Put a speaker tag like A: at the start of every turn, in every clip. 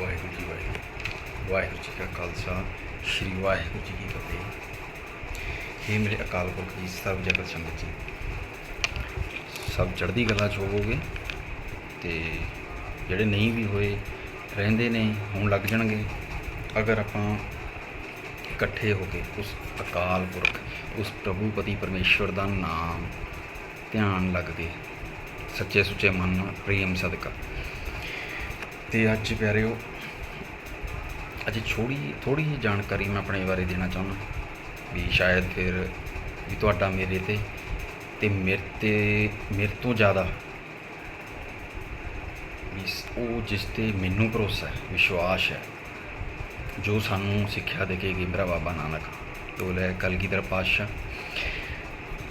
A: ਵਾਹਿਗੁਰੂ ਜੀ ਵਾਹਿਗੁਰੂ। ਵਾਹਿਗੁਰੂ ਜੀ ਕਾ ਖਾਲਸਾ, ਸ੍ਰੀ ਵਾਹਿਗੁਰੂ ਜੀ ਕੀ ਫਤਿਹ। ਇਹ ਮੇਰੇ ਅਕਾਲ ਪੁਰਖ ਜੀ ਸਭ ਜਗਤ ਸੰਗਤ ਜੀ। ਸਭ ਚੜ੍ਹਦੀ ਕਲਾ ਚ ਹੋਵੋਗੇ ਤੇ ਜਿਹੜੇ ਨਹੀਂ ਵੀ ਹੋਏ, ਰਹਿੰਦੇ ਨੇ, ਹੁਣ ਲੱਗ ਜਾਣਗੇ। ਅਗਰ ਆਪਾਂ ਇਕੱਠੇ ਹੋ ਕੇ ਉਸ ਅਕਾਲ ਪੁਰਖ, ਉਸ ਪ੍ਰਭੂ ਪਤੀ ਪਰਮੇਸ਼ਵਰ ਦਾ ਨਾਮ ਧਿਆਨ ਲੱਗ ਕੇ ਸੱਚੇ ਸੁੱਚੇ ਮਨ ਨਾਲ ਪ੍ਰੇਮ ਸਦਕਾ ਤੇ ਅੱਜ ਪਿਆਰਿਓ, ਅੱਜ ਛੋੜੀ ਥੋੜੀ ਜਿਹੀ ਜਾਣਕਾਰੀ ਮੈਂ ਆਪਣੇ ਬਾਰੇ ਦੇਣਾ ਚਾਹੁੰਦਾ। ਵੀ ਸ਼ਾਇਦ ਫਿਰ ਵੀ ਤੁਹਾਡਾ ਮੇਰੇ ਤੇ ਤੇ ਮੇਰੇ ਤੇ, ਮੇਰੇ ਤੋਂ ਜ਼ਿਆਦਾ ਵੀ ਉਹ ਜਿਸ ਤੇ ਮੈਨੂੰ ਭਰੋਸਾ ਹੈ, ਵਿਸ਼ਵਾਸ ਹੈ, ਜੋ ਸਾਨੂੰ ਸਿੱਖਿਆ ਦੇ ਕੇ ਗਏ ਮੇਰਾ ਬਾਬਾ ਨਾਨਕ। ਤੋਲੇ ਕਲਗੀਧਰ ਪਾਤਸ਼ਾਹ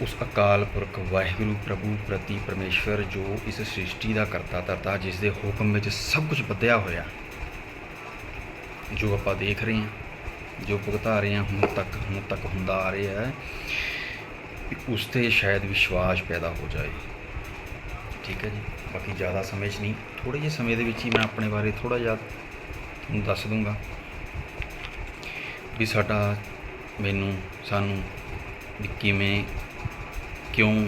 A: ਉਸ ਅਕਾਲ ਪੁਰਖ ਵਾਹਿਗੁਰੂ ਪ੍ਰਭੂ ਪ੍ਰਤੀ ਪਰਮੇਸ਼ਵਰ ਜੋ ਇਸ ਸ੍ਰਿਸ਼ਟੀ ਦਾ ਕਰਤਾ ਧਰਤਾ, ਜਿਸ ਦੇ ਹੁਕਮ ਵਿੱਚ ਸਭ ਕੁਝ ਬੱਧਿਆ ਹੋਇਆ, ਜੋ ਆਪਾਂ ਦੇਖ ਰਹੇ ਹਾਂ, ਜੋ ਭੁਗਤਾ ਰਹੇ ਹਾਂ, ਹੁਣ ਤੱਕ ਹੁਣ ਤੱਕ ਹੁੰਦਾ ਆ ਰਿਹਾ ਹੈ ਉਸ ਤੇ ਸ਼ਾਇਦ ਵਿਸ਼ਵਾਸ ਪੈਦਾ ਹੋ ਜਾਏ। ਠੀਕ ਹੈ ਜੀ? ਬਾਕੀ ਜ਼ਿਆਦਾ ਸਮੇਂ 'ਚ ਨਹੀਂ ਥੋੜੇ ਜਿਹੇ ਸਮੇਂ ਦੇ ਵਿੱਚ ਹੀ ਮੈਂ ਆਪਣੇ ਬਾਰੇ ਥੋੜਾ ਜਿਹਾ ਤੁਹਾਨੂੰ ਦੱਸ ਦੂੰਗਾ ਵੀ ਸਾਡਾ, ਮੈਨੂੰ, ਸਾਨੂੰ ਵੀ ਕਿਵੇਂ ਕਿਉਂ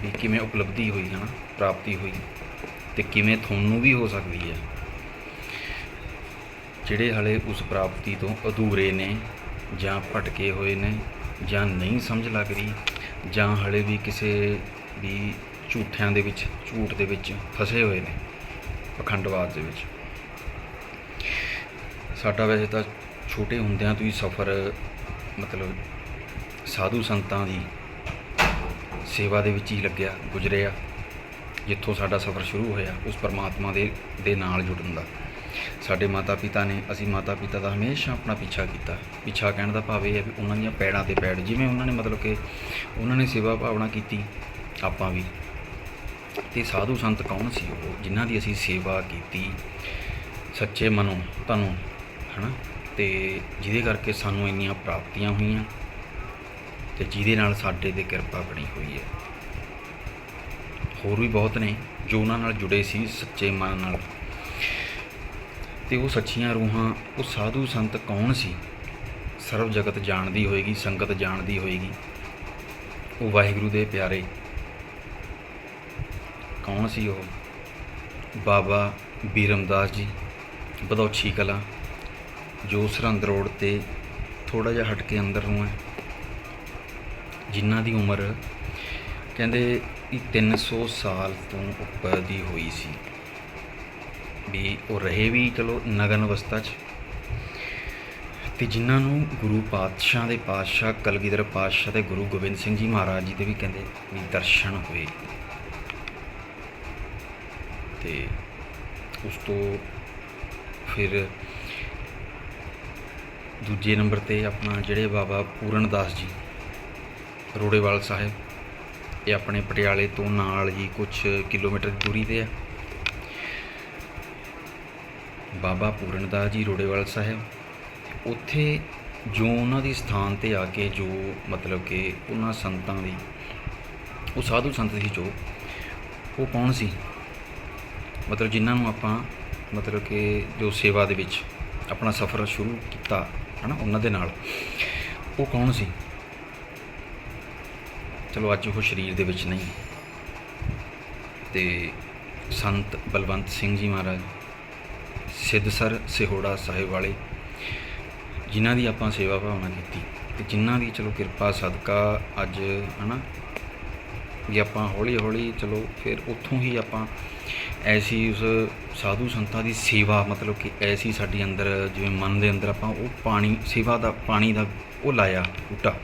A: ਵੀ ਕਿਵੇਂ ਉਪਲਬਧੀ ਹੋਈ ਹੈ ਨਾ, ਪ੍ਰਾਪਤੀ ਹੋਈ ਤੇ ਕਿਵੇਂ ਤੁਹਾਨੂੰ ਵੀ ਹੋ ਸਕਦੀ ਹੈ। ਜਿਹੜੇ ਹਲੇ ਉਸ ਪ੍ਰਾਪਤੀ ਤੋਂ ਅਧੂਰੇ ਨੇ ਜਾਂ ਭਟਕੇ ਹੋਏ ਨੇ ਜਾਂ ਨਹੀਂ ਸਮਝ ਲੱਗ ਰਹੀ ਜਾਂ ਹਲੇ ਵੀ ਕਿਸੇ ਵੀ ਝੂਠਿਆਂ ਦੇ ਵਿੱਚ, ਝੂਠ ਦੇ ਵਿੱਚ ਫਸੇ ਹੋਏ ਨੇ ਪਖੰਡਵਾਦ ਦੇ ਵਿੱਚ। ਸਾਡਾ ਵੈਸੇ ਤਾਂ ਛੋਟੇ ਹੁੰਦਿਆਂ ਤੋਂ ਹੀ ਸਫ਼ਰ ਮਤਲਬ ਸਾਧੂ ਸੰਤਾਂ ਦੀ ਸੇਵਾ ਦੇ ਵਿੱਚ ਹੀ ਲੱਗਿਆ, ਗੁਜ਼ਰਿਆ। ਜਿੱਥੋਂ ਸਾਡਾ ਸਫ਼ਰ ਸ਼ੁਰੂ ਹੋਇਆ, ਉਸ ਪਰਮਾਤਮਾ ਦੇ ਦੇ ਨਾਲ ਜੁੜਨ ਦਾ। ਸਾਡੇ ਮਾਤਾ ਪਿਤਾ ਨੇ, ਅਸੀਂ ਮਾਤਾ ਪਿਤਾ ਦਾ ਹਮੇਸ਼ਾ ਆਪਣਾ ਪਿੱਛਾ ਕੀਤਾ। ਪਿੱਛਾ ਕਹਿਣ ਦਾ ਭਾਵ ਇਹ ਹੈ ਵੀ ਉਹਨਾਂ ਦੀਆਂ ਪੈੜਾਂ ਤੇ ਪੈੜ, ਜਿਵੇਂ ਉਹਨਾਂ ਨੇ ਮਤਲਬ ਕਿ ਉਹਨਾਂ ਨੇ ਸੇਵਾ ਭਾਵਨਾ ਕੀਤੀ, ਆਪਾਂ ਵੀ। ਤੇ ਸਾਧੂ ਸੰਤ ਕੌਣ ਸੀ ਉਹ, ਜਿਨ੍ਹਾਂ ਦੀ ਅਸੀਂ ਸੇਵਾ ਕੀਤੀ, ਸੱਚੇ ਮਨੋਂ ਤੁਹਾਨੂੰ ਹਨਾ? ਤੇ ਜਿਹਦੇ ਕਰਕੇ ਸਾਨੂੰ ਇੰਨੀਆਂ ਪ੍ਰਾਪਤੀਆਂ ਹੋਈਆਂ। ਤੇ ਜਿਹਦੇ ਨਾਲ ਸਾਡੇ ਤੇ ਕਿਰਪਾ ਬਣੀ ਹੋਈ ਹੈ। ਹੋਰ ਵੀ ਬਹੁਤ ਨੇ ਜੋ ਉਹਨਾਂ ਨਾਲ ਜੁੜੇ ਸੀ ਸੱਚੇ ਮਨ ਨਾਲ। ਤੇ ਉਹ ਸੱਚੀਆਂ ਰੂਹਾਂ, ਉਹ ਸਾਧੂ ਸੰਤ ਕੌਣ ਸੀ? ਸਰਬ ਜਗਤ ਜਾਣਦੀ ਹੋਏਗੀ, ਸੰਗਤ ਜਾਣਦੀ ਹੋਏਗੀ। ਉਹ ਵਾਹਿਗੁਰੂ ਦੇ ਪਿਆਰੇ ਕੌਣ ਸੀ ਉਹ? ਬਾਬਾ ਬੀਰਮਦਾਸ ਜੀ, ਬਦੌਛੀ ਕਲਾ, ਜੋ ਸਰਹੰਦ ਰੋਡ ਤੇ ਥੋੜਾ ਜਿਹਾ ਹਟ ਕੇ ਅੰਦਰ ਨੂੰ ਹੈ। ਜਿਨ੍ਹਾਂ ਦੀ ਉਮਰ ਕਹਿੰਦੇ ਵੀ 300 ਸਾਲ ਤੋਂ ਉੱਪਰ ਦੀ ਹੋਈ ਸੀ। ਵੀ ਉਹ ਰਹੇ ਵੀ ਚਲੋ ਨਗਨ ਅਵਸਥਾ 'ਚ। ਤੇ ਜਿਨ੍ਹਾਂ ਨੂੰ ਗੁਰੂ ਪਾਤਸ਼ਾਹ ਦੇ ਪਾਤਸ਼ਾਹ, ਕਲਗੀਧਰ ਪਾਤਸ਼ਾਹ ਤੇ ਗੁਰੂ ਗੋਬਿੰਦ ਸਿੰਘ ਜੀ ਮਹਾਰਾਜ ਜੀ ਦੇ ਵੀ ਕਹਿੰਦੇ ਵੀ ਦਰਸ਼ਨ ਹੋਏ। ਤੇ ਉਸ ਤੋਂ ਫਿਰ ਦੂਜੇ ਨੰਬਰ ਤੇ ਆਪਣਾ ਜਿਹੜੇ ਬਾਬਾ ਪੂਰਨ ਦਾਸ ਜੀ ਰੋੜੇਵਾਲ ਸਾਹਿਬ, ਇਹ ਆਪਣੇ ਪਟਿਆਲੇ ਤੋਂ ਨਾਲ ਹੀ ਕੁਝ ਕਿਲੋਮੀਟਰ ਦੂਰੀ ਤੇ ਆ। ਬਾਬਾ ਪੂਰਨਦਾਸ ਜੀ ਰੋੜੇਵਾਲ ਸਾਹਿਬ, ਉੱਥੇ ਜੋ ਉਹਨਾਂ ਦੀ ਸਥਾਨ ਤੇ ਆ ਕੇ ਜੋ ਮਤਲਬ ਕਿ ਉਹਨਾਂ ਸੰਤਾਂ ਦੀ, ਉਹ ਸਾਧੂ ਸੰਤ ਸੀ ਜੋ, ਉਹ ਕੌਣ ਸੀ? ਮਤਲਬ ਜਿਨ੍ਹਾਂ ਨੂੰ ਆਪਾਂ ਮਤਲਬ ਕਿ ਜੋ ਸੇਵਾ ਦੇ ਵਿੱਚ ਆਪਣਾ ਸਫ਼ਰ ਸ਼ੁਰੂ ਕੀਤਾ, ਹਨਾ, ਉਹਨਾਂ ਦੇ ਨਾਲ, ਉਹ ਕੌਣ ਸੀ? ਚਲੋ ਅੱਜ ਉਹ ਸਰੀਰ ਦੇ ਵਿੱਚ ਨਹੀਂ। ਤੇ ਸੰਤ ਬਲਵੰਤ ਸਿੰਘ ਜੀ ਮਹਾਰਾਜ ਸਿੱਧਸਰ ਸਿਹੋੜਾ ਸਾਹਿਬ ਵਾਲੇ, ਜਿਨ੍ਹਾਂ ਦੀ ਆਪਾਂ ਸੇਵਾ ਭਾਵਨਾ ਕੀਤੀ, ਤੇ ਜਿਨ੍ਹਾਂ ਦੀ ਚਲੋ ਕਿਰਪਾ ਸਦਕਾ ਅੱਜ, ਹਨਾ, ਵੀ ਆਪਾਂ ਹੌਲੀ ਹੌਲੀ ਚਲੋ ਫਿਰ ਉੱਥੋਂ ਹੀ ਆਪਾਂ ਐਸੀ ਉਸ ਸਾਧੂ ਸੰਤਾਂ ਦੀ ਸੇਵਾ, ਮਤਲਬ ਕਿ ਐਸੀ ਸਾਡੇ ਅੰਦਰ, ਜਿਵੇਂ ਮਨ ਦੇ ਅੰਦਰ ਆਪਾਂ ਉਹ ਪਾਣੀ, ਸੇਵਾ ਦਾ ਪਾਣੀ ਦਾ ਉਹ ਲਾਇਆ, ਬੂਟਾ।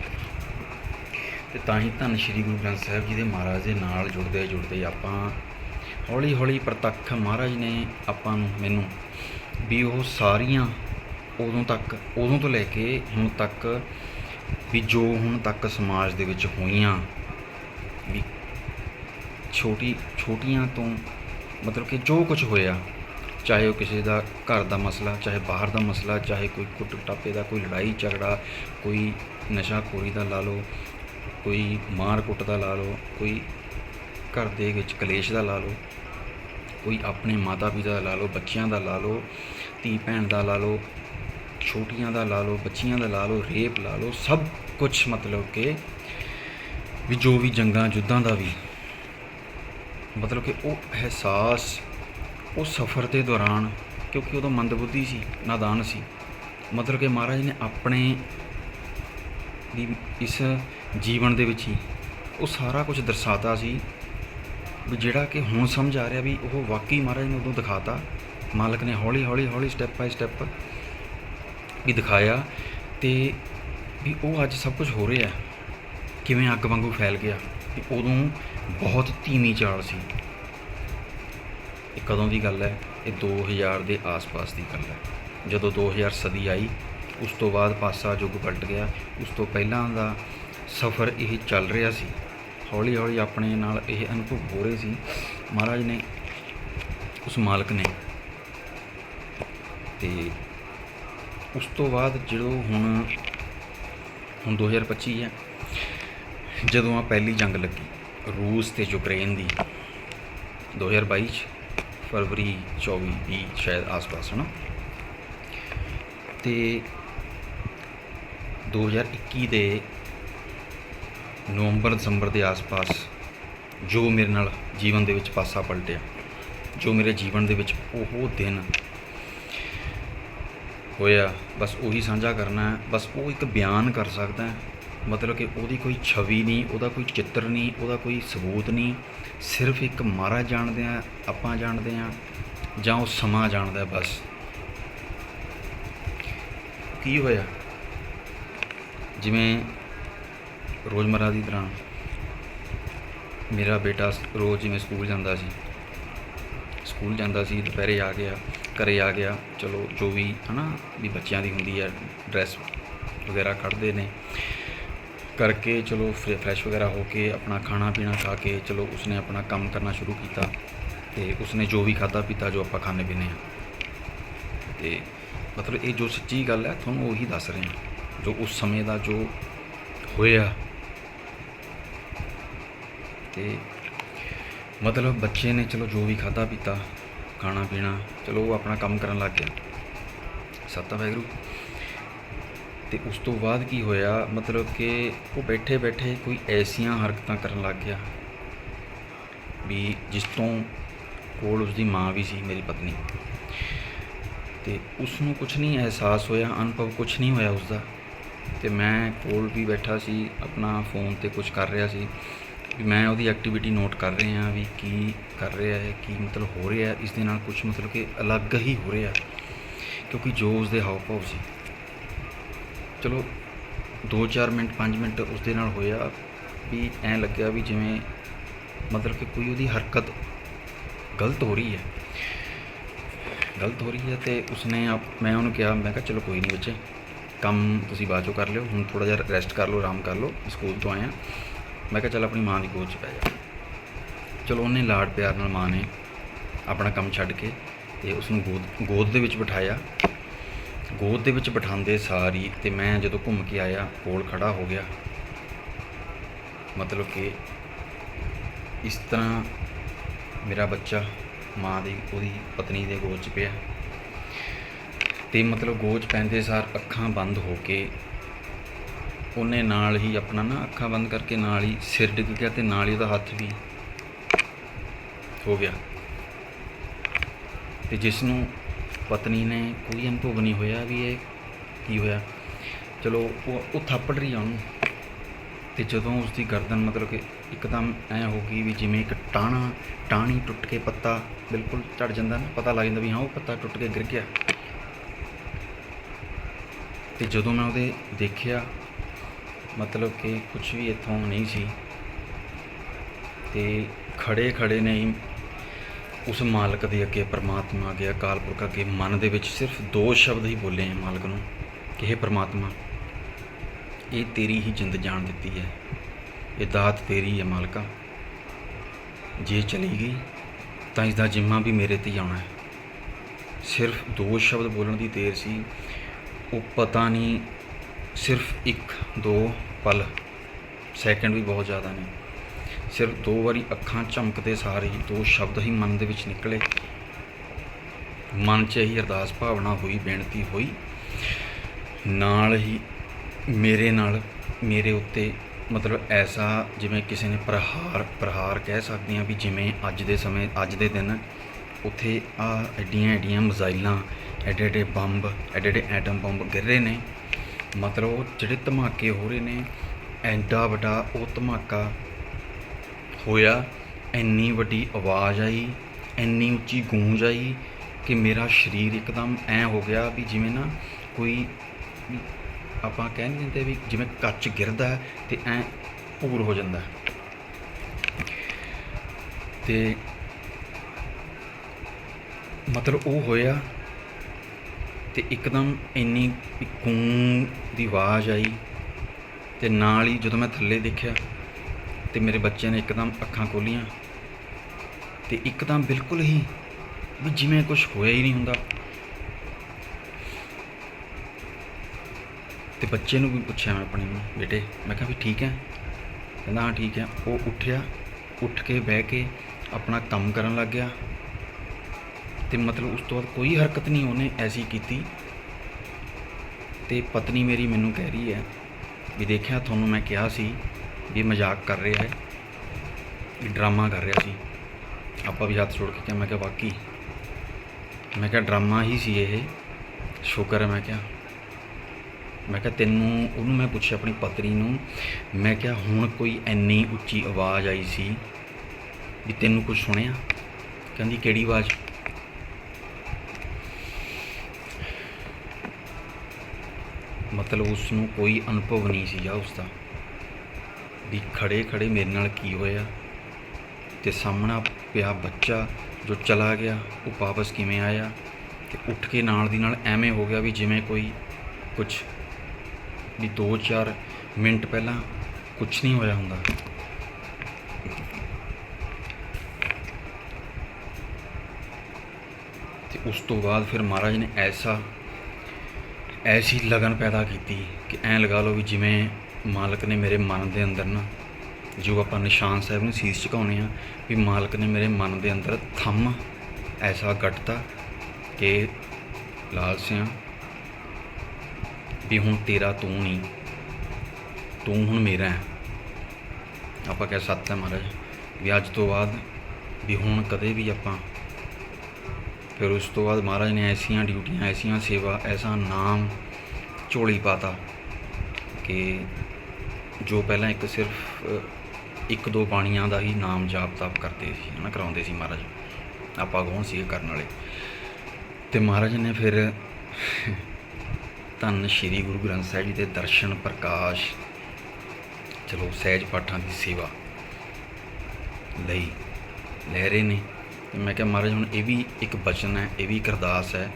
A: ਤੇ ਤਾਂ ਹੀ ਧੰਨ ਸ਼੍ਰੀ ਗੁਰੂ ਗ੍ਰੰਥ ਸਾਹਿਬ ਜੀ ਦੇ ਮਹਾਰਾਜ ਦੇ ਨਾਲ ਜੁੜਦੇ ਜੁੜਦੇ ਆਪਾਂ ਹੌਲੀ ਹੌਲੀ ਪ੍ਰਤੱਖ ਮਹਾਰਾਜ ਨੇ ਆਪਾਂ ਨੂੰ ਮੈਨੂੰ ਵੀ ਉਹ ਸਾਰੀਆਂ ਉਦੋਂ ਤੱਕ, ਉਦੋਂ ਤੋਂ ਲੈ ਕੇ ਹੁਣ ਤੱਕ ਵੀ ਜੋ ਹੁਣ ਤੱਕ ਸਮਾਜ ਦੇ ਵਿੱਚ ਹੋਈਆਂ ਵੀ ਛੋਟੀ, ਛੋਟੀਆਂ ਤੋਂ ਮਤਲਬ ਕਿ ਜੋ ਕੁਝ ਹੋਇਆ, ਚਾਹੇ ਉਹ ਕਿਸੇ ਦਾ ਘਰ ਦਾ ਮਸਲਾ, ਚਾਹੇ ਬਾਹਰ ਦਾ ਮਸਲਾ, ਚਾਹੇ ਕੋਈ ਕੁੱਟ ਟਾਪੇ ਦਾ, ਕੋਈ ਲੜਾਈ ਝਗੜਾ ਕੋਈ ਨਸ਼ਾਖੋਰੀ ਦਾ ਲਾ ਲਓ ਕੋਈ ਮਾਰ ਕੁੱਟ ਦਾ ਲਾ ਲਓ, ਕੋਈ ਘਰ ਦੇ ਵਿੱਚ ਕਲੇਸ਼ ਦਾ ਲਾ ਲਓ, ਕੋਈ ਆਪਣੇ ਮਾਤਾ ਪਿਤਾ ਦਾ ਲਾ ਲਓ, ਬੱਚਿਆਂ ਦਾ ਲਾ ਲਓ ਧੀ ਭੈਣ ਦਾ ਲਾ ਲਓ, ਛੋਟੀਆਂ ਦਾ ਲਾ ਲਓ, ਬੱਚੀਆਂ ਦਾ ਲਾ ਲਓ, ਰੇਪ ਲਾ ਲਓ, ਸਭ ਕੁਝ ਮਤਲਬ ਕਿ ਵੀ ਜੋ ਵੀ ਜੰਗਾਂ ਯੁੱਧਾਂ ਦਾ ਵੀ, ਮਤਲਬ ਕਿ ਉਹ ਅਹਿਸਾਸ, ਉਹ ਸਫ਼ਰ ਦੇ ਦੌਰਾਨ, ਕਿਉਂਕਿ ਉਦੋਂ ਮੰਦਬੁੱਧੀ ਸੀ, ਨਾਦਾਨ ਸੀ, ਮਤਲਬ ਕਿ ਮਹਾਰਾਜ ਨੇ ਆਪਣੇ ਦੀ ਇਸ ਜੀਵਨ ਦੇ ਵਿੱਚ ਹੀ। ਉਹ ਸਾਰਾ ਕੁਝ ਦਰਸਾਤਾ ਸੀ ਵੀ ਜਿਹੜਾ ਕਿ ਹੁਣ ਸਮਝ ਆ ਰਿਹਾ ਵੀ ਉਹ ਵਾਕਈ ਮਹਾਰਾਜ ਨੇ ਉਦੋਂ ਦਿਖਾਤਾ। ਮਾਲਕ ਨੇ ਹੌਲੀ ਹੌਲੀ ਹੌਲੀ ਸਟੈਪ ਬਾਈ ਸਟੈਪ ਵੀ ਦਿਖਾਇਆ ਤੇ ਵੀ ਉਹ ਅੱਜ ਸਭ ਕੁਝ ਹੋ ਰਿਹਾ। ਕਿਵੇਂ ਅੱਗ ਵਾਂਗੂ ਫੈਲ ਗਿਆ। ਵੀ ਉਦੋਂ ਬਹੁਤ ਧੀਮੀ ਚਾਲ ਸੀ। ਇਹ ਕਦੋਂ ਦੀ ਗੱਲ ਹੈ? ਇਹ 2000 ਦੇ ਆਸ-ਪਾਸ ਦੀ ਗੱਲ ਹੈ। ਜਦੋਂ 2000 ਸਦੀ ਆਈ, ਉਸ ਤੋਂ ਬਾਅਦ ਪਾਸਾ ਯੁੱਗ ਪਲਟ ਗਿਆ। ਉਸ ਤੋਂ ਪਹਿਲਾਂ ਦਾ ਸਫ਼ਰ ਇਹ ਚੱਲ ਰਿਹਾ ਸੀ। ਹੌਲੀ ਹੌਲੀ ਆਪਣੇ ਨਾਲ ਇਹ ਅਨੁਭਵ ਹੋ ਰਹੇ ਸੀ। ਮਹਾਰਾਜ ਨੇ ਉਸ ਮਾਲਕ ਨੇ ਤੇ ਉਸ ਤੋਂ ਬਾਅਦ ਜਦੋਂ ਹੁਣ ਹੁਣ 2025 ਹੈ, ਜਦੋਂ ਆ ਪਹਿਲੀ ਜੰਗ ਲੱਗੀ, ਰੂਸ ਤੇ ਯੂਕਰੇਨ ਦੀ 2022 ਚ, ਫਰਵਰੀ 24 20 ਸ਼ਾਇਦ ਆਸ-ਪਾਸ, ਹਨਾ? ਤੇ 2021 ਦੇ ਨਵੰਬਰ ਦਸੰਬਰ ਦੇ ਆਸ-ਪਾਸ ਜੋ ਮੇਰੇ ਨਾਲ ਜੀਵਨ ਦੇ ਵਿੱਚ ਪਾਸਾ ਪਲਟਿਆ, ਜੋ ਮੇਰੇ ਜੀਵਨ ਦੇ ਵਿੱਚ ਉਹ ਦਿਨ ਹੋਇਆ, ਬਸ ਉਹੀ ਸਾਂਝਾ ਕਰਨਾ ਹੈ, ਬਸ ਉਹ ਇੱਕ ਬਿਆਨ ਕਰ ਸਕਦਾ ਹੈ। ਮਤਲਬ ਕਿ ਉਹਦੀ ਕੋਈ ਛਵੀ ਨਹੀਂ, ਉਹਦਾ ਕੋਈ ਚਿੱਤਰ ਨਹੀਂ, ਉਹਦਾ ਕੋਈ ਸਬੂਤ ਨਹੀਂ, ਸਿਰਫ ਇੱਕ ਮਹਾਰਾਜ ਜਾਣਦੇ ਆ, ਆਪਾਂ ਜਾਣਦੇ ਆ, ਜਾਂ ਉਹ ਸਮਾਂ ਜਾਣਦਾ ਬਸ। ਕੀ ਹੋਇਆ? ਜਿਵੇਂ ਰੋਜ਼ਮਰਾ ਦੀ ਤਰ੍ਹਾਂ ਮੇਰਾ ਬੇਟਾ ਰੋਜ਼ ਜਿਵੇਂ ਸਕੂਲ ਜਾਂਦਾ ਸੀ। ਸਕੂਲ ਜਾਂਦਾ ਸੀ, ਦੁਪਹਿਰੇ ਆ ਗਿਆ, ਘਰੇ ਆ ਗਿਆ। ਚਲੋ, ਜੋ ਵੀ ਹਨਾ, ਵੀ ਬੱਚਿਆਂ ਦੀ ਹੁੰਦੀ ਹੈ ਡਰੈਸ ਵਗੈਰਾ ਕੱਢਦੇ ਨੇ। ਕਰਕੇ ਚਲੋ ਫਰੇ, ਫਰੈਸ਼ ਵਗੈਰਾ ਹੋ ਕੇ ਆਪਣਾ ਖਾਣਾ ਪੀਣਾ ਖਾ ਕੇ ਚਲੋ ਉਸਨੇ ਆਪਣਾ ਕੰਮ ਕਰਨਾ ਸ਼ੁਰੂ ਕੀਤਾ ਤੇ ਉਸਨੇ ਜੋ ਵੀ ਖਾਦਾ ਪੀਤਾ ਜੋ ਆਪਾਂ ਖਾਣੇ ਪੀਂਦੇ ਹਾਂ। ਤੇ ਮਤਲਬ ਇਹ ਜੋ ਸੱਚੀ ਗੱਲ ਹੈ, ਤੁਹਾਨੂੰ ਉਹੀ ਦੱਸ ਰਹੇ ਹਾਂ। ਜੋ ਉਸ ਸਮੇਂ ਦਾ ਜੋ ਹੋਇਆ ਤੇ ਮਤਲਬ ਬੱਚੇ ਨੇ ਚਲੋ ਜੋ ਵੀ ਖਾਦਾ ਪੀਤਾ, ਖਾਣਾ ਪੀਣਾ, ਚਲੋ ਉਹ ਆਪਣਾ ਕੰਮ ਕਰਨ ਲੱਗ ਗਿਆ। ਸੱਤਾ ਵੈਗਰੂ ਤੇ ਉਸ ਤੋਂ ਬਾਅਦ ਕੀ ਹੋਇਆ? ਮਤਲਬ ਕਿ ਉਹ ਬੈਠੇ ਬੈਠੇ ਕੋਈ ਐਸੀਆਂ ਹਰਕਤਾਂ ਕਰਨ ਲੱਗ ਗਿਆ ਵੀ ਜਿਸ ਤੋਂ ਕੋਲ ਉਸ ਦੀ ਮਾਂ ਵੀ ਸੀ, ਮੇਰੀ ਪਤਨੀ। ਤੇ ਉਸ ਨੂੰ ਕੁਝ ਨਹੀਂ ਅਹਿਸਾਸ ਹੋਇਆ, ਅਨੁਭਵ ਕੁਝ ਨਹੀਂ ਹੋਇਆ ਉਸ ਦਾ ਤੇ ਮੈਂ ਕੋਲ ਵੀ ਬੈਠਾ ਸੀ, ਆਪਣਾ ਫੋਨ ਤੇ ਕੁਝ ਕਰ ਰਿਹਾ ਸੀ। ਵੀ ਮੈਂ ਉਹਦੀ ਐਕਟੀਵਿਟੀ ਨੋਟ ਕਰ ਰਿਹਾ ਵੀ ਕੀ ਕਰ ਰਿਹਾ ਹੈ, ਕੀ ਮਤਲਬ ਹੋ ਰਿਹਾ ਇਸ ਦੇ ਨਾਲ ਕੁਝ ਮਤਲਬ ਕਿ ਅਲੱਗ ਹੀ ਹੋ ਰਿਹਾ ਕਿਉਂਕਿ ਜੋ ਉਸ ਦੇ ਹਾਵ ਭਾਵ ਸੀ। ਚਲੋ 2-4 ਮਿੰਟ 5 ਮਿੰਟ ਉਸ ਦੇ ਨਾਲ ਹੋਇਆ ਵੀ ਐਂ ਲੱਗਿਆ ਵੀ ਜਿਵੇਂ ਮਤਲਬ ਕਿ ਕੋਈ ਉਹਦੀ ਹਰਕਤ ਗਲਤ ਹੋ ਰਹੀ ਹੈ। ਗਲਤ ਹੋ ਰਹੀ ਹੈ ਤੇ ਉਸਨੇ ਆਪ- ਮੈਂ ਉਹਨੂੰ ਕਿਹਾ, ਮੈਂ ਕਿਹਾ, ਚਲੋ ਕੋਈ ਨਹੀਂ ਬੱਚੇ, ਕੰਮ ਤੁਸੀਂ ਬਾਅਦ ਚੋਂ ਕਰ ਲਿਓ, ਹੁਣ ਥੋੜਾ ਜਿਹਾ ਰੈਸਟ ਕਰ ਲਓ, ਆਰਾਮ ਕਰ ਲਓ ਸਕੂਲ ਤੋਂ ਆਇਆ। ਮੈਂ ਕਿਹਾ ਚੱਲ ਆਪਣੀ ਮਾਂ ਦੀ ਗੋਦ 'ਚ ਪੈ ਜਾ। ਚਲੋ ਉਹਨੇ ਲਾਡ ਪਿਆਰ ਨਾਲ ਮਾਂ ਨੇ ਆਪਣਾ ਕੰਮ ਛੱਡ ਕੇ ਤੇ ਉਸ ਨੂੰ ਗੋਦ ਗੋਦ ਦੇ ਵਿੱਚ ਬਿਠਾਇਆ। ਗੋਦ ਦੇ ਵਿੱਚ ਬਿਠਾਉਂਦੇ ਸਾਰੀ ਤੇ ਮੈਂ ਜਦੋਂ ਘੁੰਮ ਕੇ ਆਇਆ, ਕੋਲ ਖੜਾ ਹੋ ਗਿਆ। ਮਤਲਬ ਕਿ ਇਸ ਤਰ੍ਹਾਂ ਮੇਰਾ ਬੱਚਾ ਮਾਂ ਦੀ, ਉਹਦੀ ਪਤਨੀ ਦੇ ਗੋਦ 'ਚ ਪਿਆ। ਤੇ ਮਤਲਬ ਗੋਦ 'ਚ ਪੈਂਦੇ ਸਾਰ ਅੱਖਾਂ ਬੰਦ ਹੋ ਕੇ ਉਹਨੇ ਨਾਲ ਹੀ ਆਪਣਾ ਨਾ ਅੱਖਾਂ ਬੰਦ ਕਰਕੇ ਨਾਲ ਹੀ ਸਿਰ ਡਿੱਗ ਗਿਆ ਤੇ ਨਾਲ ਹੀ ਉਹਦਾ ਹੱਥ ਵੀ ਹੋ ਗਿਆ। ਤੇ ਜਿਸ ਨੂੰ ਪਤਨੀ ਨੇ ਕੋਈ ਅਨੁਭਵ ਨਹੀਂ ਹੋਇਆ ਵੀ ਇਹ ਕੀ ਹੋਇਆ। ਚਲੋ, ਉਹ ਉਹ ਥੱਪੜ ਰਹੀ ਆ ਉਹਨੂੰ। ਤੇ ਜਦੋਂ ਉਸ ਦੀ ਗਰਦਨ ਮਤਲਬ ਕਿ ਇੱਕਦਮ ਐ ਹੋ ਗਈ ਵੀ ਜਿਵੇਂ ਇੱਕ ਟਾਣਾ, ਟਾਣੀ ਟੁੱਟ ਕੇ ਪੱਤਾ ਬਿਲਕੁਲ ਝੜ ਜਾਂਦਾ ਨਾ, ਪਤਾ ਲੱਗ ਜਾਂਦਾ ਵੀ ਹਾਂ, ਉਹ ਪੱਤਾ ਟੁੱਟ ਕੇ ਗਿਰ ਗਿਆ। ਤੇ ਜਦੋਂ ਮੈਂ ਉਹਦੇ ਦੇਖਿਆ ਮਤਲਬ ਕਿ ਕੁਝ ਵੀ ਇੱਥੋਂ ਨਹੀਂ ਸੀ। ਤੇ ਖੜੇ ਖੜੇ ਨੇ ਉਸ ਮਾਲਕ ਦੇ ਅੱਗੇ ਪਰਮਾਤਮਾ ਅੱਗੇ, ਅਕਾਲ ਪੁਰਖ ਅੱਗੇ ਮਨ ਦੇ ਵਿੱਚ ਸਿਰਫ ਦੋ ਸ਼ਬਦ ਹੀ ਬੋਲੇ ਹੈ ਮਾਲਕ ਨੂੰ ਕਿ ਇਹ ਪ੍ਰਮਾਤਮਾ, ਇਹ ਤੇਰੀ ਹੀ ਜਿੰਦ ਜਾਨ ਦਿੱਤੀ ਹੈ। ਇਹ ਦਾਤ ਤੇਰੀ ਹੈ ਮਾਲਕਾ। ਜੇ ਚਲੀ ਗਈ, ਤਾਂ ਇਸ ਦਾ ਜਿੰਮਾ ਵੀ ਮੇਰੇ ਤੇ ਹੀ ਆਉਣਾ ਹੈ। ਸਿਰਫ ਦੋ ਸ਼ਬਦ ਬੋਲਣ ਦੀ ਦੇਰ ਸੀ। ਉਹ ਪਤਾ ਨਹੀਂ ਸਿਰਫ ਇੱਕ, ਦੋ ਪਲ ਸੈਕਿੰਡ ਵੀ ਬਹੁਤ ਜ਼ਿਆਦਾ ਨੇ। ਸਿਰਫ ਦੋ ਵਾਰੀ ਅੱਖਾਂ ਝਮਕਦੇ ਸਾਰ ਹੀ ਦੋ ਸ਼ਬਦ ਹੀ ਮਨ ਦੇ ਵਿੱਚ ਨਿਕਲੇ। ਮਨ 'ਚ ਹੀ ਅਰਦਾਸ ਭਾਵਨਾ ਹੋਈ, ਬੇਨਤੀ ਹੋਈ, ਨਾਲ ਹੀ ਮੇਰੇ ਨਾਲ, ਮੇਰੇ ਉੱਤੇ ਮਤਲਬ ਐਸਾ ਜਿਵੇਂ ਕਿਸੇ ਨੇ ਪ੍ਰਹਾਰ ਪ੍ਰਹਾਰ ਕਹਿ ਸਕਦੇ ਹਾਂ ਵੀ ਜਿਵੇਂ ਅੱਜ ਦੇ ਸਮੇਂ, ਅੱਜ ਦੇ ਦਿਨ ਉੱਥੇ ਆ ਐਡੀਆਂ ਐਡੀਆਂ ਮਿਜ਼ਾਈਲਾਂ ਐਡੇ ਐਡੇ ਬੰਬ ਐਡੇ ਐਡੇ ਐਟਮ ਬੰਬ ਗਿਰ ਰਹੇ ਨੇ। ਮਤਲਬ ਉਹ ਜਿਹੜੇ ਧਮਾਕੇ ਹੋ ਰਹੇ ਨੇ, ਐਡਾ ਵੱਡਾ ਉਹ ਧਮਾਕਾ ਹੋਇਆ, ਇੰਨੀ ਵੱਡੀ ਆਵਾਜ਼ ਆਈ, ਇੰਨੀ ਉੱਚੀ ਗੂੰਜ ਆਈ ਕਿ ਮੇਰਾ ਸਰੀਰ ਇੱਕਦਮ ਐ ਹੋ ਗਿਆ ਵੀ ਜਿਵੇਂ ਨਾ ਕੋਈ ਆਪਾਂ ਕਹਿ ਨਹੀਂ ਦਿੰਦੇ ਵੀ ਜਿਵੇਂ ਕੱਚ ਗਿਰਦਾ ਹੈ ਤੇ ਐ ਪੂਰ ਹੋ ਜਾਂਦਾ ਹੈ। ਤੇ ਮਤਲਬ ਉਹ ਹੋਇਆ ਤੇ ਇੱਕਦਮ ਇੰਨੀ ਕੂੰ ਦੀ ਆਵਾਜ਼ ਆਈ ਤੇ ਨਾਲ ਹੀ ਜਦੋਂ ਮੈਂ ਥੱਲੇ ਦੇਖਿਆ ਤੇ ਮੇਰੇ ਬੱਚਿਆਂ ਨੇ ਇੱਕਦਮ ਅੱਖਾਂ ਖੋਲੀਆਂ ਤੇ ਇੱਕਦਮ ਬਿਲਕੁਲ ਹੀ ਵੀ ਜਿਵੇਂ ਕੁਝ ਹੋਇਆ ਹੀ ਨਹੀਂ ਹੁੰਦਾ। ਤੇ ਬੱਚੇ ਨੂੰ ਵੀ ਪੁੱਛਿਆ ਮੈਂ ਆਪਣੇ ਨੂੰ, ਬੇਟੇ, ਮੈਂ ਕਿਹਾ ਵੀ ਠੀਕ ਹੈ? ਕਹਿੰਦਾ, ਹਾਂ, ਠੀਕ ਹੈ। ਉਹ ਉੱਠਿਆ, ਉੱਠ ਕੇ ਬਹਿ ਕੇ ਆਪਣਾ ਕੰਮ ਕਰਨ ਲੱਗ ਗਿਆ। ਤੇ ਮਤਲਬ ਉਸ ਤੋਂ ਬਾਅਦ ਕੋਈ ਹਰਕਤ ਨਹੀਂ ਉਹਨੇ ਐਸੀ ਕੀਤੀ। ਤੇ ਪਤਨੀ ਮੇਰੀ ਮੈਨੂੰ ਕਹਿ ਰਹੀ ਹੈ ਵੀ ਦੇਖਿਆ, ਤੁਹਾਨੂੰ ਮੈਂ ਕਿਹਾ ਸੀ ਵੀ ਮਜ਼ਾਕ ਕਰ ਰਿਹਾ ਹੈ, ਵੀ ਡਰਾਮਾ ਕਰ ਰਿਹਾ ਸੀ। ਆਪਾਂ ਵੀ ਹੱਥ ਜੋੜ ਕੇ ਕਿਹਾ, ਮੈਂ ਕਿਹਾ ਵਾਕਈ ਮੈਂ ਕਿਹਾ, ਡਰਾਮਾ ਹੀ ਸੀ ਇਹ। ਸ਼ੁਕਰ ਹੈ, ਮੈਂ ਕਿਹਾ। ਮੈਂ ਕਿਹਾ, ਤੈਨੂੰ, ਉਹਨੂੰ ਮੈਂ ਪੁੱਛਿਆ, ਆਪਣੀ ਪਤਨੀ ਨੂੰ, ਮੈਂ ਕਿਹਾ, ਹੁਣ ਕੋਈ ਐਨੀ ਉੱਚੀ ਆਵਾਜ਼ ਆਈ ਸੀ ਵੀ ਤੈਨੂੰ ਕੁਝ ਸੁਣਿਆ? ਕਹਿੰਦੀ, ਕਿਹੜੀ ਆਵਾਜ਼? ਮਤਲਬ ਉਸ ਨੂੰ ਕੋਈ ਅਨੁਭਵ ਨਹੀਂ ਸੀਗਾ ਉਸ ਦਾ ਵੀ ਖੜੇ ਖੜੇ ਮੇਰੇ ਨਾਲ ਕੀ ਹੋਇਆ? ਤੇ ਸਾਹਮਣਾ ਪਿਆ ਬੱਚਾ ਜੋ ਚਲਾ ਗਿਆ, ਉਹ ਵਾਪਸ ਕਿਵੇਂ ਆਇਆ? ਤੇ ਉੱਠ ਕੇ ਨਾਲ ਦੀ ਨਾਲ ਐਵੇਂ ਹੋ ਗਿਆ ਵੀ ਜਿਵੇਂ ਕੋਈ ਕੁਝ ਵੀ 2-4 ਮਿੰਟ ਪਹਿਲਾਂ ਕੁਝ ਨਹੀਂ ਹੋਇਆ ਹੁੰਦਾ। ਤੇ ਉਸ ਤੋਂ ਬਾਅਦ ਫਿਰ ਮਹਾਰਾਜ ਨੇ ਐਸਾ ਐਸੀ ਲਗਨ ਪੈਦਾ ਕੀਤੀ ਕਿ ਐਂ ਲਗਾ ਲਓ ਵੀ ਜਿਵੇਂ ਮਾਲਕ ਨੇ ਮੇਰੇ ਮਨ ਦੇ ਅੰਦਰ ਨਾ, ਜੋ ਆਪਾਂ ਨਿਸ਼ਾਨ ਸਾਹਿਬ ਨੂੰ ਸੀਸ ਝੁਕਾਉਂਦੇ ਆ ਵੀ ਮਾਲਕ ਨੇ ਮੇਰੇ ਮਨ ਦੇ ਅੰਦਰ ਥੰਮ ਐਸਾ ਗੱਟਤਾ ਕਿ ਲਾਲ ਸਿਆਂ, ਵੀ ਹੁਣ ਤੇਰਾ ਤੂੰ ਨਹੀਂ, ਤੂੰ ਹੁਣ ਮੇਰਾ ਹੈ। ਆਪਾਂ ਕਹਿ ਸੱਤ ਹੈ ਮਹਾਰਾਜ, ਵੀ ਅੱਜ ਤੋਂ ਬਾਅਦ ਵੀ ਹੁਣ ਕਦੇ ਵੀ ਆਪਾਂ ਫਿਰ ਉਸ ਤੋਂ ਬਾਅਦ ਮਹਾਰਾਜ ਨੇ ਐਸੀਆਂ ਡਿਊਟੀਆਂ, ਐਸੀਆਂ ਸੇਵਾ, ਐਸਾ ਨਾਮ ਝੋਲੀ ਪਾਤਾ ਕਿ ਜੋ ਪਹਿਲਾਂ ਇੱਕ ਸਿਰਫ ਇੱਕ ਦੋ ਬਾਣੀਆਂ ਦਾ ਹੀ ਨਾਮ ਜਾਪ ਤਾਪ ਕਰਦੇ ਸੀ, ਹਨਾ, ਕਰਾਉਂਦੇ ਸੀ ਮਹਾਰਾਜ। ਆਪਾਂ ਕੌਣ ਸੀ ਕਰਨ ਵਾਲੇ? ਤੇ ਮਹਾਰਾਜ ਨੇ ਫਿਰ ਧੰਨ ਸ਼੍ਰੀ ਗੁਰੂ ਗ੍ਰੰਥ ਸਾਹਿਬ ਜੀ ਦੇ ਦਰਸ਼ਨ ਪ੍ਰਕਾਸ਼, ਚਲੋ ਸਹਿਜ ਪਾਠਾਂ ਦੀ ਸੇਵਾ ਲਈ, ਲੈ ਰਹੇ ਨੇ। ਤੇ ਮੈਂ ਕਿਹਾ, ਮਹਾਰਾਜ, ਹੁਣ ਇਹ ਵੀ ਇੱਕ ਬਚਨ ਹੈ, ਇਹ ਵੀ ਇੱਕ ਅਰਦਾਸ ਹੈ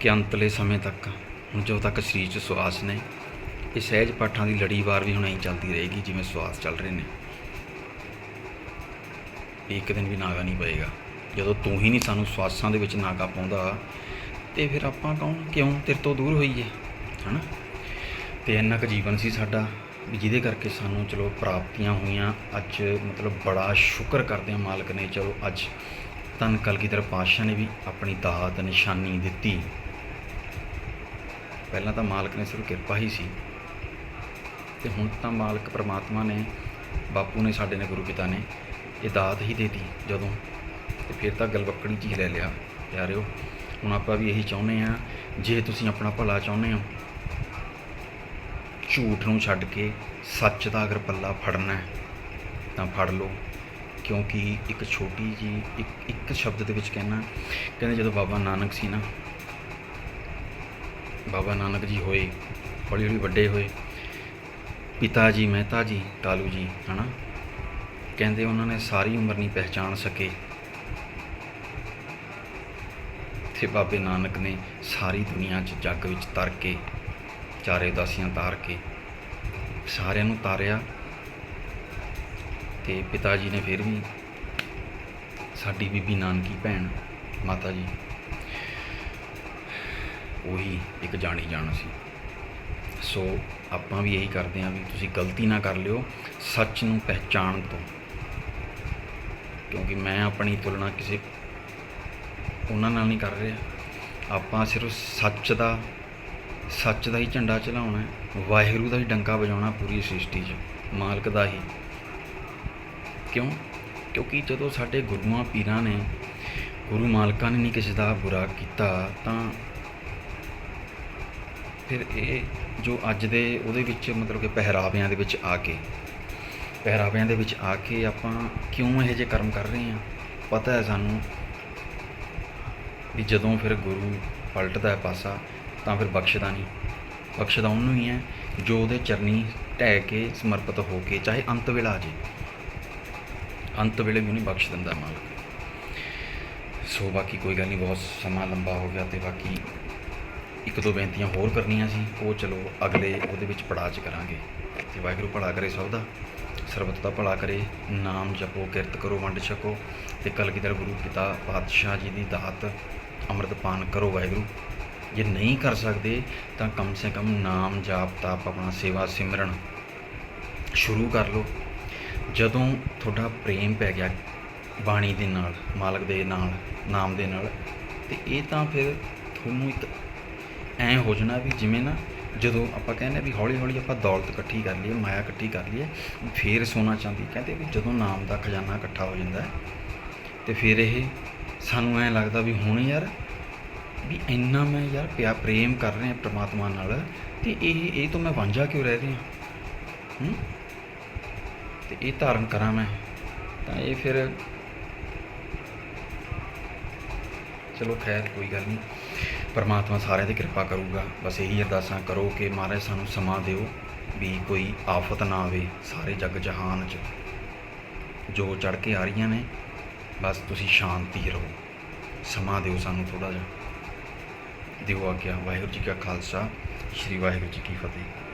A: ਕਿ ਅੰਤਲੇ ਸਮੇਂ ਤੱਕ, ਹੁਣ ਜਦੋਂ ਤੱਕ ਸਰੀਰ 'ਚ ਸਵਾਸ ਨੇ, ਇਹ ਸਹਿਜ ਪਾਠਾਂ ਦੀ ਲੜੀਵਾਰ ਵੀ ਹੁਣ ਐਂ ਚੱਲਦੀ ਰਹੇਗੀ ਜਿਵੇਂ ਸਵਾਸ ਚੱਲ ਰਹੇ ਨੇ। ਇੱਕ ਦਿਨ ਵੀ ਨਾਗਾ ਨਹੀਂ ਪਏਗਾ। ਜਦੋਂ ਤੂੰ ਹੀ ਨਹੀਂ ਸਾਨੂੰ ਸਵਾਸਾਂ ਦੇ ਵਿੱਚ ਨਾਗਾ ਪਾਉਂਦਾ, ਤੇ ਫਿਰ ਆਪਾਂ ਕੌਣ, ਕਿਉਂ ਤੇਰੇ ਤੋਂ ਦੂਰ ਹੋਈਏ, ਹਨਾ? ਤੇ ਇੰਨਾ ਕੁ ਜੀਵਨ ਸੀ ਸਾਡਾ ਵੀ ਜਿਹਦੇ ਕਰਕੇ ਸਾਨੂੰ ਚਲੋ ਪ੍ਰਾਪਤੀਆਂ ਹੋਈਆਂ। ਅੱਜ ਮਤਲਬ ਬੜਾ ਸ਼ੁਕਰ ਕਰਦੇ ਹਾਂ ਮਾਲਕ ਨੇ, ਚਲੋ ਅੱਜ ਧੰਨ ਕਲਗੀਧਰ ਪਾਤਸ਼ਾਹ ਨੇ ਵੀ ਆਪਣੀ ਦਾਤ, ਨਿਸ਼ਾਨੀ ਦਿੱਤੀ। ਪਹਿਲਾਂ ਤਾਂ ਮਾਲਕ ਨੇ ਸਿਰਫ ਕਿਰਪਾ ਹੀ ਸੀ। ਤੇ ਹੁਣ ਤਾਂ ਮਾਲਕ ਪ੍ਰਮਾਤਮਾ ਨੇ, ਬਾਪੂ ਨੇ ਸਾਡੇ ਨੇ, ਗੁਰੂ ਪਿਤਾ ਨੇ ਇਹ ਦਾਤ ਹੀ ਦੇਤੀ ਜਦੋਂ। ਤੇ ਫਿਰ ਤਾਂ ਗਲਵੱਕੜੀ ਜੀ ਲੈ ਲਿਆ। ਪਿਆਰਿਓ, ਹੁਣ ਆਪਾਂ ਵੀ ਇਹੀ ਚਾਹੁੰਦੇ ਆ ਜੇ ਤੁਸੀਂ ਆਪਣਾ ਭਲਾ ਚਾਹੁੰਦੇ ਹੋ, ਝੂਠ ਨੂੰ ਛੱਡ ਕੇ ਸੱਚ ਦਾ ਅਗਰ ਪੱਲਾ ਫੜਨਾ ਤਾਂ ਫੜ ਲਓ। ਕਿਉਂਕਿ ਇੱਕ ਛੋਟੀ ਜੀ, ਇੱਕ ਇੱਕ ਸ਼ਬਦ ਦੇ ਵਿੱਚ ਕਹਿਣਾ, ਕਹਿੰਦੇ ਜਦੋਂ ਬਾਬਾ ਨਾਨਕ ਸੀ ਨਾ, ਬਾਬਾ ਨਾਨਕ ਜੀ ਹੋਏ ਹੌਲੀ ਹੌਲੀ ਵੱਡੇ ਹੋਏ, ਪਿਤਾ ਜੀ, ਮਹਿਤਾ ਜੀ ਕਾਲੂ ਜੀ, ਹਨਾ? ਕਹਿੰਦੇ ਉਹਨਾਂ ਨੇ ਸਾਰੀ ਉਮਰ ਨਹੀਂ ਪਹਿਚਾਣ ਸਕੇ। ਤੇ ਬਾਬੇ ਨਾਨਕ ਨੇ ਸਾਰੀ ਦੁਨੀਆ 'ਚ ਜੱਗ ਵਿੱਚ ਤਰ ਕੇ, ਚਾਰੇ ਉਦਾਸੀਆਂ ਤਾਰ ਕੇ, ਸਾਰਿਆਂ ਨੂੰ ਤਾਰਿਆ। ਤੇ ਪਿਤਾ ਜੀ ਨੇ ਫਿਰ ਵੀ ਸਾਡੀ ਬੀਬੀ ਨਾਨਕੀ ਭੈਣ ਮਾਤਾ ਜੀ, ਉਹੀ ਇੱਕ ਜਾਣੀ ਜਾਣ ਸੀ। ਸੋ ਆਪਾਂ ਵੀ ਇਹੀ ਕਰਦੇ ਹਾਂ ਵੀ ਤੁਸੀਂ ਗਲਤੀ ਨਾ ਕਰ ਲਿਓ ਸੱਚ ਨੂੰ ਪਹਿਚਾਣ ਤੋਂ ਕਿਉਂਕਿ ਮੈਂ ਆਪਣੀ ਤੁਲਨਾ ਕਿਸੇ ਉਹਨਾਂ ਨਾਲ ਨਹੀਂ ਕਰ ਰਿਹਾ। ਆਪਾਂ ਸਿਰਫ ਸੱਚ ਦਾ ਸੱਚ ਦਾ ਹੀ ਝੰਡਾ ਚਲਾਉਣਾ ਹੈ। ਵਾਹਿਗੁਰੂ ਦਾ ਹੀ ਡੰਕਾ ਵਜਾਉਣਾ ਪੂਰੀ ਸ੍ਰਿਸ਼ਟੀ 'ਚ, ਮਾਲਕ ਦਾ ਹੀ। ਕਿਉਂ? ਕਿਉਂਕਿ ਜਦੋਂ ਸਾਡੇ ਗੁਰੂਆਂ ਪੀਰਾਂ ਨੇ ਗੁਰੂ ਮਾਲਕਾਂ ਨੇ ਨਹੀਂ ਕਿਸੇ ਦਾ ਬੁਰਾ ਕੀਤਾ, ਤਾਂ ਫਿਰ ਇਹ ਜੋ ਅੱਜ ਦੇ ਉਹਦੇ ਵਿੱਚ ਮਤਲਬ ਕਿ ਪਹਿਰਾਵਿਆਂ ਦੇ ਵਿੱਚ ਆ ਕੇ, ਪਹਿਰਾਵਿਆਂ ਦੇ ਵਿੱਚ ਆ ਕੇ ਆਪਾਂ ਕਿਉਂ ਇਹੋ ਜਿਹੇ ਕਰਮ ਕਰ ਰਹੇ ਹਾਂ? ਪਤਾ ਹੈ ਸਾਨੂੰ ਵੀ ਜਦੋਂ ਫਿਰ ਗੁਰੂ ਪਲਟਦਾ ਹੈ ਪਾਸਾ, ਤਾਂ ਫਿਰ ਬਖਸ਼ਦਾ ਨਹੀਂ। ਬਖਸ਼ਦਾ ਉਹਨੂੰ ਹੀ ਹੈ ਜੋ ਉਹਦੇ ਚਰਨੀ ਢਹਿ ਕੇ ਸਮਰਪਿਤ ਹੋ ਕੇ, ਚਾਹੇ ਅੰਤ ਵੇਲਾ ਆ ਜੇ ਅੰਤ ਵੇਲੇ ਮੈਨੂੰ ਉਹਨੂੰ ਬਖਸ਼ ਦਿੰਦਾ ਮਾਲਕ ਸੋ ਬਾਕੀ ਕੋਈ ਗੱਲ ਨਹੀਂ, ਬਹੁਤ ਸਮਾਂ ਲੰਬਾ ਹੋ ਗਿਆ ਤੇ ਬਾਕੀ ਇੱਕ ਦੋ ਬੇਨਤੀਆਂ ਹੋਰ ਕਰਨੀਆਂ ਸੀ। ਉਹ ਚਲੋ ਅਗਲੇ ਉਹਦੇ ਵਿੱਚ ਪੜਾਅ 'ਚ ਕਰਾਂਗੇ। ਤੇ ਵਾਹਿਗੁਰੂ ਭਲਾ ਕਰੇ ਸਭ ਦਾ, ਸਰਬਤ ਦਾ ਭਲਾ ਕਰੇ, ਨਾਮ ਜਪੋ, ਕਿਰਤ ਕਰੋ, ਵੰਡ ਛਕੋ ਤੇ ਕਲਗੀਧਰ ਗੁਰੂ ਪਿਤਾ ਪਾਤਸ਼ਾਹ ਜੀ ਦੀ ਦਾਤ ਅੰਮ੍ਰਿਤ ਪਾਨ ਕਰੋ ਵਾਹਿਗੁਰੂ। ਜੇ ਨਹੀਂ ਕਰ ਸਕਦੇ ਤਾਂ ਕਮ ਸੇ ਕਮ ਨਾਮ ਜਾਪ, ਤਾਪ ਆਪਣਾ ਸੇਵਾ ਸਿਮਰਨ ਸ਼ੁਰੂ ਕਰ ਲਓ। ਜਦੋਂ ਤੁਹਾਡਾ ਪ੍ਰੇਮ ਪੈ ਗਿਆ ਬਾਣੀ ਦੇ ਨਾਲ, ਮਾਲਕ ਦੇ ਨਾਲ, ਨਾਮ ਦੇ ਨਾਲ, ਤੇ ਇਹ ਤਾਂ ਫਿਰ ਤੁਹਾਨੂੰ ਇੱਕ ਐਂ ਹੋ ਜਾਣਾ ਵੀ ਜਿਵੇਂ ਨਾ ਜਦੋਂ ਆਪਾਂ ਕਹਿੰਦੇ ਵੀ ਹੌਲੀ ਹੌਲੀ ਆਪਾਂ ਦੌਲਤ ਇਕੱਠੀ ਕਰ ਲਈਏ, ਮਾਇਆ ਇਕੱਠੀ ਕਰ ਲਈਏ, ਫੇਰ ਸੋਨਾ ਚਾਂਦੀ ਕਹਿੰਦੇ ਵੀ ਜਦੋਂ ਨਾਮ ਦਾ ਖਜ਼ਾਨਾ ਇਕੱਠਾ ਹੋ ਜਾਂਦਾ ਹੈ, ਤੇ ਫਿਰ ਇਹ ਸਾਨੂੰ ਐਂ ਲੱਗਦਾ ਵੀ ਹੁਣ ਯਾਰ ਵੀ ਇੰਨਾ ਮੈਂ ਯਾਰ ਪਿਆ ਪ੍ਰੇਮ ਕਰ ਰਿਹਾ ਪ੍ਰਮਾਤਮਾ ਨਾਲ, ਤੇ ਇਹ ਇਹ ਤੋਂ ਮੈਂ ਵਾਂਝਾ ਕਿਉਂ ਰਹਿ ਰਿਹਾ? ਹੂੰ? ਤੇ ਇਹ ਧਾਰਨ ਕਰਾਂ ਮੈਂ, ਤਾਂ ਇਹ ਫਿਰ ਚਲੋ ਖੈਰ, ਕੋਈ ਗੱਲ ਨਹੀਂ। ਪਰਮਾਤਮਾ ਸਾਰਿਆਂ ਦੀ ਕਿਰਪਾ ਕਰੂਗਾ। ਬਸ ਇਹੀ ਅਰਦਾਸਾਂ ਕਰੋ ਕਿ ਮਹਾਰਾਜ ਸਾਨੂੰ ਸਮਾਂ ਦਿਓ ਵੀ ਕੋਈ ਆਫਤ ਨਾ ਆਵੇ ਸਾਰੇ ਜਗ ਜਹਾਨ 'ਚ। ਜੋ ਚੜ ਕੇ ਆ ਰਹੀਆਂ ਨੇ, ਬਸ ਤੁਸੀਂ ਸ਼ਾਂਤੀ ਰਹੋ। ਸਮਾਂ ਦਿਓ ਸਾਨੂੰ ਥੋੜਾ ਜਿਹਾ। ਦਿਓ ਆਗਿਆ। ਵਾਹਿਗੁਰੂ ਜੀ ਕਾ ਖਾਲਸਾ। ਸ੍ਰੀ ਵਾਹਿਗੁਰੂ ਜੀ ਕੀ ਫਤਿਹ।